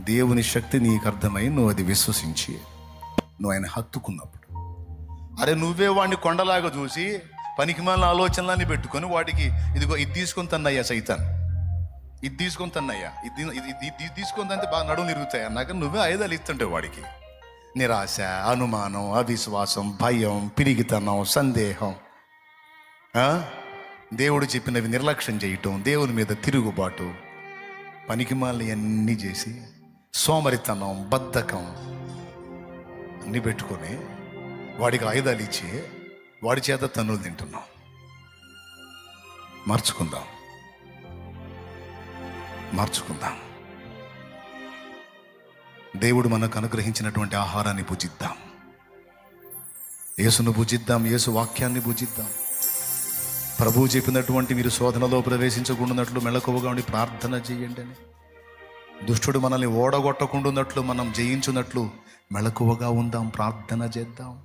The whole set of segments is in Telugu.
దేవుని శక్తి నీకు అర్థమై నువ్వు అది విశ్వసించి నువ్వు ఆయన హత్తుకున్నప్పుడు. అరే నువ్వే వాడిని కొండలాగా చూసి పనికిమాలిన ఆలోచనలన్నీ పెట్టుకొని వాడికి ఇదిగో ఇది తీసుకొని తన్నయ్యా సైతాన్. ఇది తీసుకొని తన్నయ్యా. ఇది ఇది తీసుకొని తంటే బాగా నడుము తిరుగుతాయి అన్నాక నువ్వే ఆయుధాలు ఇస్తుంటావు వాడికి. నిరాశ అనుమానం అవిశ్వాసం భయం పిరిగితనం సందేహం. ఆ? దేవుడు చెప్పినవి నిర్లక్ష్యం చేయటం దేవుని మీద తిరుగుబాటు. పనికిమాలి అన్నీ చేసి సోమరితనం బద్ధకం అన్నీ పెట్టుకొని వాడికి ఆయుధాలు ఇచ్చి వాడి చేత తన్నులు తింటున్నాం. మార్చుకుందాం. మార్చుకుందాం. దేవుడు మనకు అనుగ్రహించినటువంటి ఆహారాన్ని పూజిద్దాం. యేసును పూజిద్దాం యేసు వాక్యాన్ని పూజిద్దాం. ప్రభువు చెప్పినటువంటి మీరు శోధనలో ప్రవేశించకుండాన్నట్లు మెళకువగా ఉండి ప్రార్థన చేయండి అని. దుష్టుడు మనల్ని ఓడగొట్టకుండాన్నట్లు మనం జయించున్నట్లు మెళకువగా ఉందాం ప్రార్థన చేద్దాం.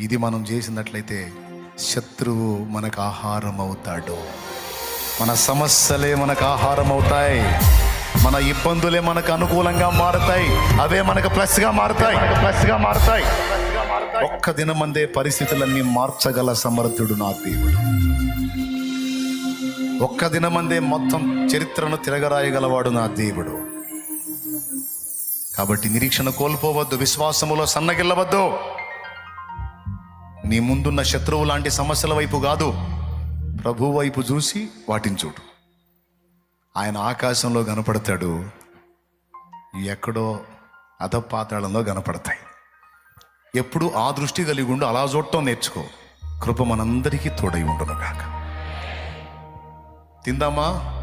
ఇది మనం చేసినట్లయితే శత్రువు మనకు ఆహారం అవుతాడు మన సమస్యలే మనకు ఆహారం అవుతాయి మన ఇబ్బందులే మనకు అనుకూలంగా మారతాయి. అవే మనకు ప్లస్గా మారతాయి. ప్లస్గా మారతాయి. ఒక్క దినమందే పరిస్థితులన్నీ మార్చగల సమర్థుడు నా దేవుడు. ఒక్క దినమందే మొత్తం చరిత్రను తిరగరాయగలవాడు నా దేవుడు. కాబట్టి నిరీక్షణ కోల్పోవద్దు విశ్వాసములో సన్నగిల్లవద్దు. నీ ముందున్న శత్రువు లాంటి సమస్యల వైపు కాదు ప్రభు వైపు చూసి వాటిని చూడు. ఆయన ఆకాశంలో కనపడతాడు ఎక్కడో అధపాతాళంలో కనపడతాయి. ఎప్పుడు ఆ దృష్టి కలిగి ఉండు అలా చూడటం నేర్చుకో. కృప మనందరికీ తోడై ఉండును కాక తిందామా?